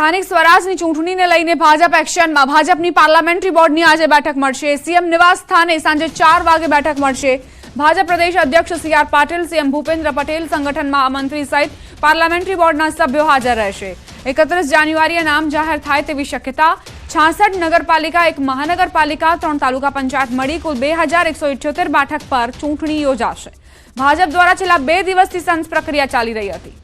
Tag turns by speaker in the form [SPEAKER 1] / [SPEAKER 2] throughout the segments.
[SPEAKER 1] સ્થાનિક સ્વરાજની ચૂંટણીને લઈને ભાજપ એક્શનમાં. ભાજપની પાર્લામેન્ટરી બોર્ડની આજે બેઠક મળશે. સીએમ નિવાસ સ્થાને સાંજે ચાર વાગે બેઠક મળશે. ભાજપ પ્રદેશ અધ્યક્ષ C R Patil, CM Bhupendra Patel સંગઠન મહામંત્રી સહિત પાર્લામેન્ટરી બોર્ડના સભ્યો હાજર રહેશે. એકત્રીસ જાન્યુઆરીએ નામ જાહેર થાય તેવી શક્યતા. છાસઠ નગરપાલિકા, એક મહાનગરપાલિકા, ત્રણ તાલુકા પંચાયત મળી, કુલ બે બેઠક પર ચૂંટણી યોજાશે. ભાજપ દ્વારા છેલ્લા બે દિવસથી સંસ પ્રક્રિયા ચાલી રહી હતી.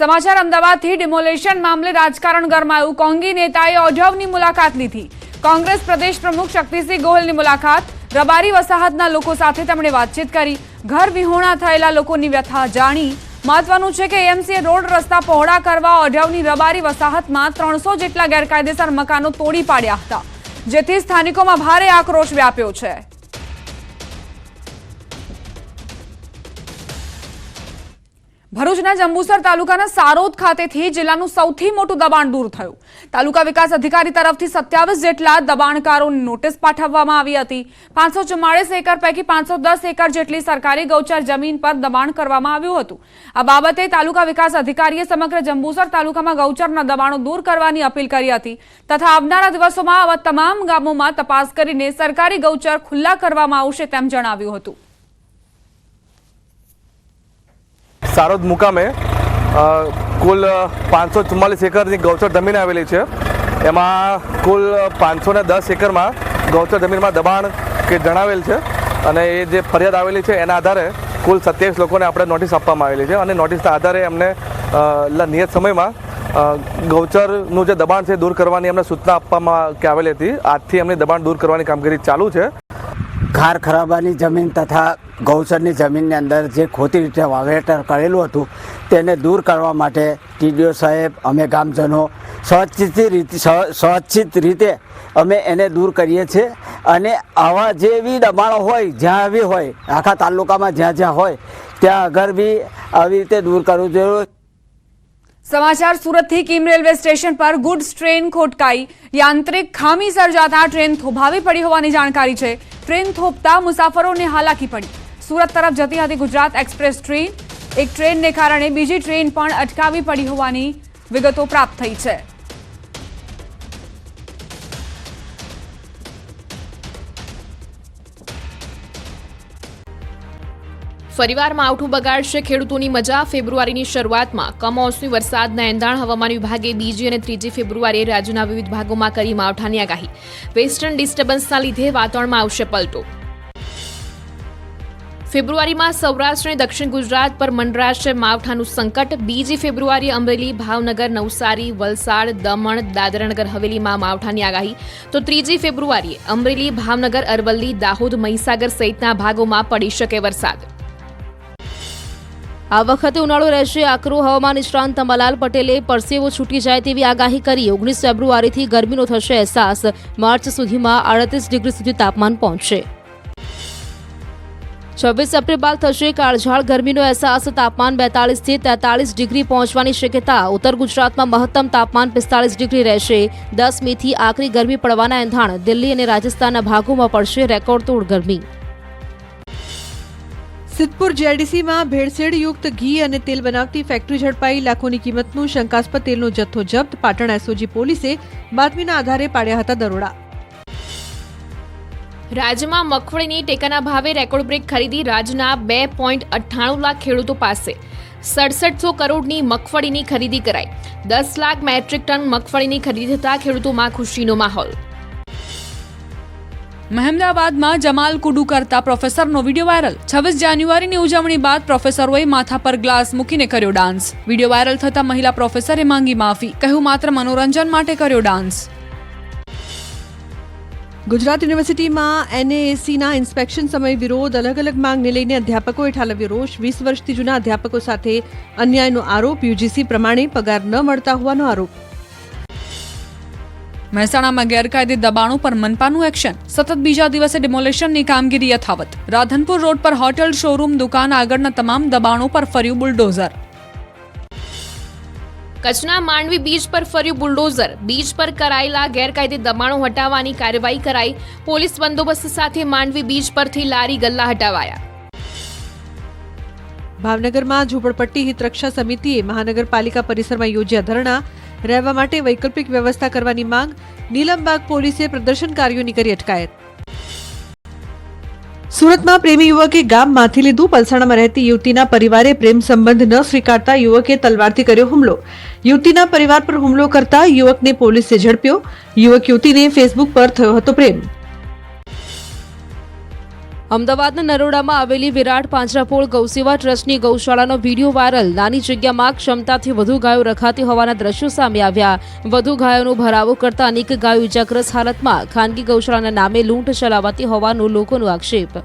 [SPEAKER 1] સમાચાર અમદાવાદથી ડિમોલેશન મામલે રાજકારણ ગરમાયું. કોંગી નેતાએ ઓઢવની મુલાકાત લીધી. કોંગ્રેસ પ્રદેશ પ્રમુખ શક્તિસિંહ ગોહિલની મુલાકાત, રબારી વસાહતના લોકો સાથે તેમણે વાતચીત કરી, ઘર વિહોણા થયેલા લોકોની વ્યથા જાણી. મહત્વનું છે કે એમસીએ રોડ રસ્તા પહોળા કરવા ઓઢવની રબારી વસાહતમાં ત્રણસો જેટલા ગેરકાયદેસર મકાનો તોડી પાડ્યા હતા, જેથી સ્થાનિકોમાં ભારે આક્રોશ વ્યાપ્યો છે. ભરૂચના જંબુસર તાલુકાના સારોદ ખાતેથી જિલ્લાનું સૌથી મોટું દબાણ દૂર થયું. તાલુકા વિકાસ અધિકારી તરફથી સત્યાવીસ જેટલા દબાણકારોની નોટિસ પાઠવવામાં આવી હતી. પાંચસો ચુમ્માળીસ એકર પૈકી પાંચસો દસ એકર જેટલી સરકારી ગૌચર જમીન પર દબાણ કરવામાં આવ્યું હતું. આ બાબતે તાલુકા વિકાસ અધિકારીએ સમગ્ર જંબુસર તાલુકામાં ગૌચરના દબાણો દૂર કરવાની અપીલ કરી હતી તથા આવનારા દિવસોમાં આવા તમામ ગામોમાં તપાસ કરીને સરકારી ગૌચર ખુલ્લા કરવામાં આવશે તેમ જણાવ્યું હતું.
[SPEAKER 2] સારોદ મુકામે કુલ પાંચસો ચુમ્માલીસ એકરની ગૌચર જમીન આવેલી છે. એમાં કુલ પાંચસો ને દસ એકરમાં ગૌચર જમીનમાં દબાણ કે જણાવેલ છે અને એ જે ફરિયાદ આવેલી છે એના આધારે કુલ સત્યાવીસ લોકોને આપણે નોટિસ આપવામાં આવેલી છે અને નોટિસના આધારે એમને નિયત સમયમાં ગૌચરનું જે દબાણ છે દૂર કરવાની એમને સૂચના આપવામાં આવેલી હતી. આજથી એમની દબાણ દૂર કરવાની કામગીરી ચાલુ છે.
[SPEAKER 3] ખાર ખરાબાની જમીન તથા ગૌચરની જમીનની અંદર જે ખોટી રીતે વાવેતર કરેલું હતું, તેને દૂર કરવા માટે ટીડીઓ સાહેબ, અમે ગામજનો સ્વચ્છિત રીતે, સ્વ- સ્વચ્છિત રીતે અમે એને દૂર કરીએ છીએ અને આવા જે બી દબાણો હોય, જ્યાં બી હોય, આખા તાલુકામાં જ્યાં જ્યાં હોય, ત્યાં આગળ બી આવી રીતે દૂર કરવું જોઈએ.
[SPEAKER 1] સમાચાર સુરતથી કિમ રેલવે સ્ટેશન પર ગુડ્સ ટ્રેન ખોટકાઈ. યાંત્રિક ખામી સર્જાતા ટ્રેન થોભાવી પડી હોવાની જાણકારી છે. ટ્રેન થોપતા મુસાફરોને હાલાકી પડી. સુરત તરફ જતી હતી ગુજરાત એક્સપ્રેસ ટ્રેન. એક ટ્રેનને કારણે બીજી ટ્રેન પણ અટકાવી પડી હોવાની વિગતો પ્રાપ્ત થઈ છે.
[SPEAKER 4] ફરીવાર માવઠું બગાડશે ખેડૂતોની મજા. ફેબ્રુઆરીની શરૂઆતમાં કમોસમી વરસાદના એંધાણ હવામાન વિભાગે બીજી અને ત્રીજી ફેબ્રુઆરીએ રાજ્યના વિવિધ ભાગોમાં કરી માવઠાની આગાહી. વેસ્ટર્ન ડિસ્ટર્બન્સના લીધે વાતાવરણમાં આવશે પલટો. ફેબ્રુઆરીમાં સૌરાષ્ટ્ર અને દક્ષિણ ગુજરાત પર મંડરાશે માવઠાનું સંકટ. બીજી ફેબ્રુઆરીએ અમરેલી, ભાવનગર, નવસારી, વલસાડ, દમણ, દાદરાનગર, હવેલીમાં માવઠાની આગાહી. તો ત્રીજી ફેબ્રુઆરીએ અમરેલી, ભાવનગર, અરવલ્લી, દાહોદ, મહીસાગર સહિતના ભાગોમાં પડી શકે વરસાદ. આ વખતે ઉનાળો રહેશે. આકરો હવામાન નિષ્ણાંત અંબાલાલ પટેલે પરસેવો છૂટી જાય તેવી આગાહી કરી. ઓગણીસ ફેબ્રુઆરીથી ગરમીનો થશે અહેસાસ. માર્ચ સુધીમાં આડત્રીસ ડિગ્રી સુધી તાપમાન પહોંચશે. છવ્વીસ એપ્રિલ બાદ થશે કાળઝાળ ગરમીનો અહેસાસ. તાપમાન બેતાળીસથી તેતાળીસ ડિગ્રી પહોંચવાની શક્યતા. ઉત્તર ગુજરાતમાં મહત્તમ તાપમાન પિસ્તાળીસ ડિગ્રી રહેશે. દસ મેથી આકરી ગરમી પડવાના એંધાણ. દિલ્હી અને રાજસ્થાનના ભાગોમાં પડશે રેકોર્ડતોડ ગરમી.
[SPEAKER 5] સિદ્ધપુર જેડીસીમાં ભેળસેળયુક્ત ઘી અને તેલ બનાવતી ફેક્ટરી ઝડપાઈ. લાખોની કિંમતનું શંકાસ્પદ તેલનો જથ્થો જપ્ત. પાટણ એસઓજી પોલીસે બાતમીના આધારે પાડ્યા હતા દરોડા.
[SPEAKER 4] રાજ્યમાં મગફળીની ટેકાના ભાવે રેકોર્ડ બ્રેક ખરીદી રાજ્યના બે પોઈન્ટ અઠ્ઠાણું લાખ ખેડૂતો પાસે. સડસઠસો કરોડની મગફળીની ખરીદી કરાઈ. દસ લાખ મેટ્રિક ટન મગફળીની ખરીદી થતાં ખેડૂતોમાં ખુશીનો માહોલ.
[SPEAKER 1] મહેમદાબાદમાં જમાલ કુડુ કરતા પ્રોફેસરનો વીડિયો વાયરલ. છવ્વીસ જાન્યુઆરીની ઉજવણી બાદ પ્રોફેસરોએ માથા પર ગ્લાસ મૂકીને કર્યો ડાન્સ. વીડિયો વાયરલ થતા મહિલા પ્રોફેસરે માંગી માફી. કહ્યું, માત્ર મનોરંજન માટે કર્યો ડાન્સ.
[SPEAKER 5] ગુજરાત યુનિવર્સિટીમાં એનએએસીના ઇન્સ્પેક્શન સમય વિરોધ અલગ અલગ માંગને લઈને અધ્યાપકોએ ઠાલવ્યો રોષ. વીસ વર્ષથી જૂના અધ્યાપકો સાથે અન્યાયનો આરોપ યુજીસી પ્રમાણે પગાર ન મળતા હોવાનો આરોપ.
[SPEAKER 1] મહેસાણામાં ગેરકાયદે દબાણો પર મનપાનું એક્શન. સતત બીજા દિવસે ડિમોલેશનની કામગીરી યથાવત. રાધનપુર રોડ પર હોટેલ શોરૂમ દુકાન આગળના તમામ દબાણો પર ફર્યું બુલડોઝર.
[SPEAKER 4] કચ્છના માંડવી બીચ પર ફર્યું બુલડોઝર. બીચ પર કરાયેલા ગેરકાયદે દબાણો હટાવવાની કાર્યવાહી કરાઈ. પોલીસ બંદોબસ્ત સાથે માંડવી બીચ પરથી લારી ગલ્લા હટાવાયા.
[SPEAKER 5] ભાવનગરમાં ઝૂંપડપટ્ટી હિતરક્ષા સમિતિએ મહાનગરપાલિકા પરિસરમાં યોજ્યા ધરણા. રહેવા માટે વૈકલ્પિક વ્યવસ્થા કરવાની માંગ નીલમબાગ પોલીસે પ્રદર્શનકારીઓની કરી અટકાયત. સુરતમાં પ્રેમી યુવકે ગામમાંથી લીધું. પલસાણામાં રહેતી યુવતીના પરિવારે પ્રેમ સંબંધ ન સ્વીકારતા યુવકે તલવારથી કર્યો હુમલો. યુવતીના પરિવાર પર હુમલો કરતા યુવકને પોલીસે ઝડપ્યો. યુવક યુવતીને ફેસબુક પર થયો હતો પ્રેમ.
[SPEAKER 6] અમદાવાદના નરોડામાં આવેલી વિરાટ પાંજરાપોળ ગૌસેવા ટ્રસ્ટની ગૌશાળાનો વીડિયો વાયરલ. નાની જગ્યામાં ક્ષમતાથી વધુ ગાયો રખાતી હોવાના દ્રશ્યો સામે આવ્યા. વધુ ગાયોનો ભરાવો કરતા અનેક ગાયો ઇજાગ્રસ્ત હાલતમાં ખાનગી ગૌશાળાના નામે લૂંટ ચલાવાતી હોવાનો લોકોનો આક્ષેપ.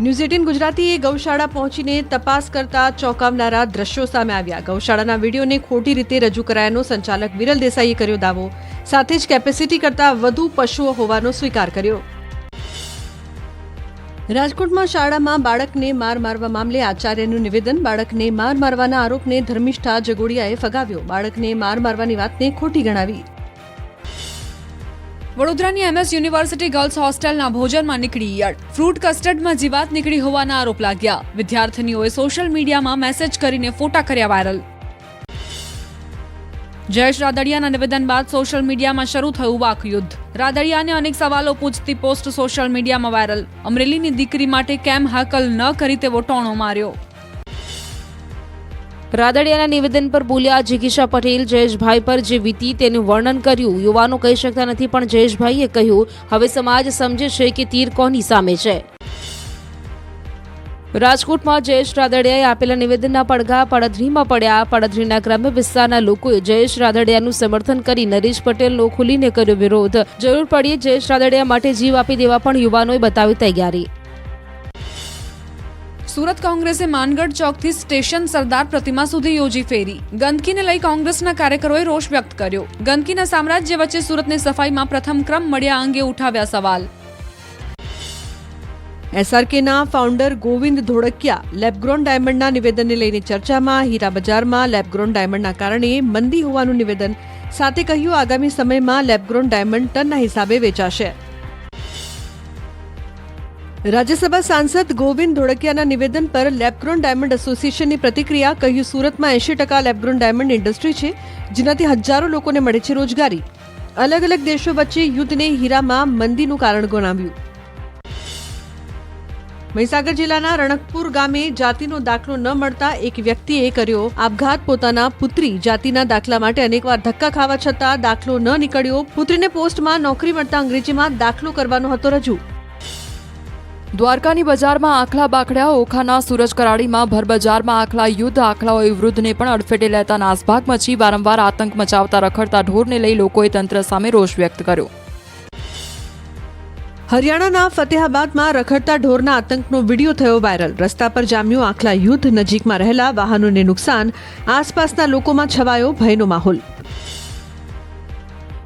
[SPEAKER 5] ન્યૂઝ એટીન ગુજરાતીએ ગૌશાળા પહોંચીને તપાસ કરતા ચોંકાવનારા દ્રશ્યો સામે આવ્યા. ગૌશાળાના વિડીયોને ખોટી રીતે રજૂ કરાયાનો સંચાલક વિરલ દેસાઈએ કર્યો દાવો. સાથે જ કેપેસિટી કરતાં વધુ પશુઓ હોવાનો સ્વીકાર કર્યો. રાજકોટમાં શાળામાં બાળકને માર મારવા મામલે આચાર્યનું નિવેદન. બાળકને માર મારવાના આરોપને ધર્મિષ્ઠા જગોડિયાએ ફગાવ્યો. બાળકને માર મારવાની વાતને ખોટી ગણાવી.
[SPEAKER 1] વડોદરાની એમએસ યુનિવર્સિટી ગર્લ્સ હોસ્ટેલના ભોજનમાં નીકળી ઈયળ. ફ્રૂટ કસ્ટર્ડમાં જીવાત નીકળી હોવાના આરોપ લાગ્યા. વિદ્યાર્થીનીઓએ સોશિયલ મીડિયામાં મેસેજ કરીને ફોટા કર્યા વાયરલ. જયેશ રાદડિયાના નિવેદન બાદ સોશિયલ મીડિયામાં શરૂ થયું વાકયુદ્ધ. રાદડિયાને અનેક સવાલો પૂછતી પોસ્ટ સોશિયલ મીડિયામાં વાયરલ. અમરેલીની દીકરી માટે કેમ હાકલ ન કરી તેવો ટોણો માર્યો.
[SPEAKER 6] રાદડિયાના નિવેદન પર બોલ્યા જિગીશા પટેલ, જયેશભાઈ પર જે વીતી તેનું વર્ણન કર્યું. યુવાનો કહી શકતા નથી, પણ જયેશભાઈએ કહ્યું, હવે સમાજ સમજે છે કે તીર કોની સામે છે. રાજકોટમાં જયેશ રાદડિયાએ આપેલા નિવેદનના પડઘા પડધરીમાં પડ્યા. પડધરીના ગ્રામ્ય વિસ્તારના લોકોએ જયેશ રાદડિયાનું સમર્થન કરી નરેશ પટેલનો ખુલીને કર્યો વિરોધ. જરૂર પડીએ જયેશ રાદડિયા માટે જીવ આપી દેવા પણ યુવાનોએ બતાવી તૈયારી.
[SPEAKER 1] સુરત કોંગ્રેસે માનગઢ ચોકથી સ્ટેશન સરદાર પ્રતિમા સુધી યોજી ફેરી. ગંદકીને લઈ કોંગ્રેસના કાર્યકરોએ રોષ વ્યક્ત કર્યો. ગંદકીના સામ્રાજ્ય વચ્ચે સુરતની સફાઈમાં પ્રથમ ક્રમ મળ્યા અંગે ઉઠાવ્યા સવાલ.
[SPEAKER 5] એસઆરકેના ફાઉન્ડર ગોવિંદ ધોળકિયા લેબગ્રોન ડાયમંડના નિવેદનને લઈને ચર્ચામાં હીરા બજારમાં લેબગ્રોન ડાયમંડના કારણે મંદી હોવાનું નિવેદન, સાથે કહ્યું આગામી સમયમાં લેબગ્રોન ડાયમંડ ટનના હિસાબે વેચાશે. રાજ્યસભા સાંસદ ગોવિંદ ધોળકિયાના નિવેદન પર લેબગ્રોન ડાયમંડ એસોસિએશનની પ્રતિક્રિયા કહ્યું, સુરતમાં એંશી ટકા લેબગ્રોન ડાયમંડ ઇન્ડસ્ટ્રી છે, જેનાથી હજારો લોકોને મળે છે રોજગારી. અલગ અલગ દેશો વચ્ચે યુદ્ધને હીરામાં મંદીનું કારણ ગણાવ્યું. મહીસાગર જિલ્લાના રણકપુર ગામે જાતિનો દાખલો ન મળતા એક વ્યક્તિએ કર્યો આપઘાત. પોતાના પુત્રી જાતિના દાખલા માટે અનેકવાર ધક્કા ખાવા છતાં દાખલો ન નીકળ્યો. પુત્રીને પોસ્ટમાં નોકરી મળતા અંગ્રેજીમાં દાખલો કરવાનો હતો રજૂ.
[SPEAKER 7] દ્વારકાની બજારમાં આખલા બાખડ્યા ઓખાના સૂરજ કરાડીમાં ભરબજારમાં આખલા યુદ્ધ આખલાઓએ વૃદ્ધને પણ અડફેટે લેતા નાસભાગ મચી વારંવાર આતંક મચાવતા રખડતા ઢોરને લઈ લોકોએ તંત્ર સામે રોષ વ્યક્ત કર્યો.
[SPEAKER 5] હરિયાણાના ફતેહાબાદમાં રખડતા ઢોરના આતંકનો વીડિયો થયો વાયરલ. રસ્તા પર જામ્યું આખલા યુદ્ધ નજીકમાં રહેલા વાહનોને નુકસાન, આસપાસના લોકોમાં છવાયો ભયનો માહોલ.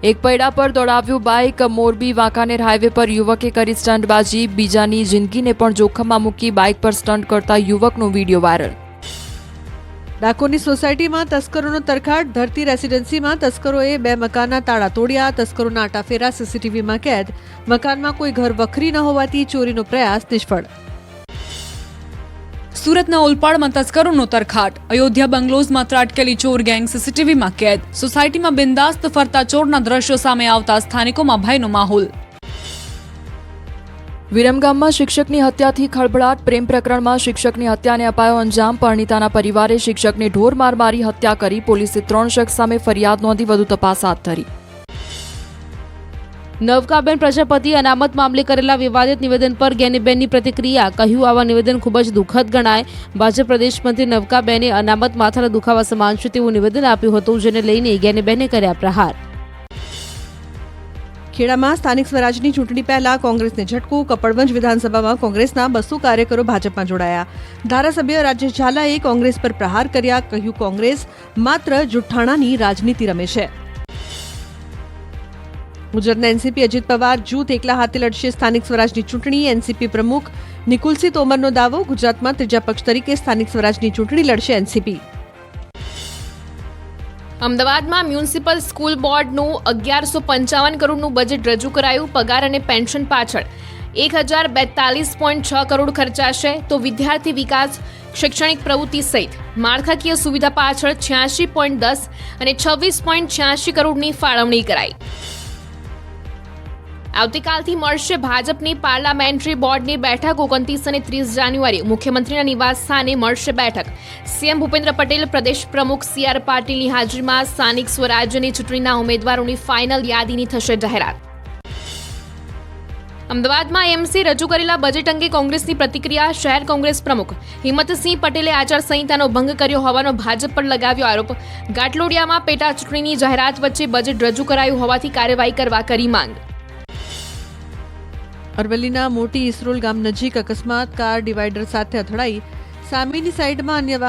[SPEAKER 7] એક પૈડા પર દોડાવ્યું બાઇક, મોરબી, વાંકાનેર હાઈવે પર યુવકે કરી સ્ટંટબાજી બીજાની જિંદગીને પણ જોખમમાં મૂકી બાઇક પર સ્ટંટ કરતા યુવકનો વીડિયો વાયરલ.
[SPEAKER 5] ડાકોરની સોસાયટીમાં તસ્કરોનો તરખાટ, ધરતી રેસીડેન્સીમાં તસ્કરોએ બે મકાનના તાળા તોડ્યા. તસ્કરોના આટાફેરા સીસીટીવીમાં કેદ. મકાનમાં કોઈ ઘર વખરી ન હોવાથી ચોરીનો પ્રયાસ નિષ્ફળ.
[SPEAKER 1] સુરતના ઓલપાડમાં તસ્કરોનો તરખાટ. અયોધ્યા બંગલોઝમાં ત્રાટકેલી ચોર ગેંગ સીસીટીવીમાં કેદ. સોસાયટીમાં બિંદાસ્ત ફરતા ચોરના દ્રશ્યો સામે આવતા સ્થાનિકોમાં ભયનો માહોલ.
[SPEAKER 7] વિરમગામમાં શિક્ષકની હત્યાથી ખળભળાટ, પ્રેમ પ્રકરણમાં શિક્ષકની હત્યાને અપાયો અંજામ, પરણિતાના પરિવારે શિક્ષકને ઢોર માર મારી હત્યા કરી, પોલીસે ત્રણ શખ્સ સામે ફરિયાદ નોંધી વધુ તપાસ હાથ ધરી.
[SPEAKER 6] નવકાબેન પ્રજાપતિ અનામત મામલે કરેલા વિવાદિત નિવેદન પર ગેનીબેનની પ્રતિક્રિયા. કહ્યું, આવા નિવેદન ખૂબ જ દુઃખદ ગણાય. ભાજપ પ્રદેશ મંત્રી નવકાબેને અનામત માથાના દુખાવા સમાન છે તેવું નિવેદન આપ્યું હતું, જેને લઈને ગેનીબેને કર્યા પ્રહાર.
[SPEAKER 5] ખેડામાં સ્થાનિક સ્વરાજની ચૂંટણી પહેલા કોંગ્રેસને ઝટકો, કપડવંજ વિધાનસભામાં કોંગ્રેસના બસો કાર્યકરો ભાજપમાં જોડાયા. ધારાસભ્ય રાજ્ય ઝાલાએ કોંગ્રેસ પર પ્રહાર કર્યા, કહ્યું કોંગ્રેસ માત્ર જુઠ્ઠાણાની રાજનીતિ રમે છે. ગુજરાતના એનસીપી અજીત પવાર જૂથ એકલા હાથે લડશે સ્થાનિક સ્વરાજની ચૂંટણી. એનસીપી પ્રમુખ નિકુલસિંહ તોમરનો દાવો, ગુજરાતમાં ત્રીજા પક્ષ તરીકે સ્થાનિક સ્વરાજની ચૂંટણી લડશે એનસીપી.
[SPEAKER 6] અમદાવાદમાં મ્યુનિસિપલ સ્કૂલ બોર્ડનું અગિયારસો પંચાવન કરોડનું બજેટ રજૂ કરાયું, પગાર અને પેન્શન પાછળ.
[SPEAKER 4] એક હજાર બેતાલીસ પોઈન્ટ છ કરોડ ખર્ચાશે તો વિદ્યાર્થી વિકાસ, શૈક્ષણિક પ્રવૃત્તિ સહિત માળખાકીય સુવિધા પાછળ છ્યાસી પોઈન્ટ દસ અને છવ્વીસ પોઈન્ટ છ્યાસી કરોડની ફાળવણી કરાઈ. આવતીકાલથી મળશે ભાજપની પાર્લામેન્ટરી બોર્ડની બેઠક ઓગણત્રીસ અને ત્રીસ જાન્યુઆરી. મુખ્યમંત્રીના નિવાસ સ્થાને મળશે બેઠક. સીએમ ભૂપેન્દ્ર પટેલ, પ્રદેશ પ્રમુખ સી આર પાટીલની હાજરીમાં સ્થાનિક સ્વરાજ્યની ચૂંટણીના ઉમેદવારોની ફાઇનલ યાદીની થશે જાહેરાત. અમદાવાદમાં એમસી રજૂ કરેલા બજેટ અંગે કોંગ્રેસની પ્રતિક્રિયા, શહેર કોંગ્રેસ પ્રમુખ હિંમતસિંહ પટેલે આચારસંહિતાનો ભંગ કર્યો હોવાનો ભાજપ પર લગાવ્યો આરોપ. ગાટલોડિયામાં પેટા ચૂંટણીની જાહેરાત વચ્ચે બજેટ રજૂ કરાયું હોવાથી કાર્યવાહી કરવા કરી માંગ.
[SPEAKER 5] અરવલ્લીના મોટી ઇસરોલ ગામ નજીક અકસ્માત કાર ડિવાઈડર સાથે અથડાઈ સામેની સાઈડમાં અન્ય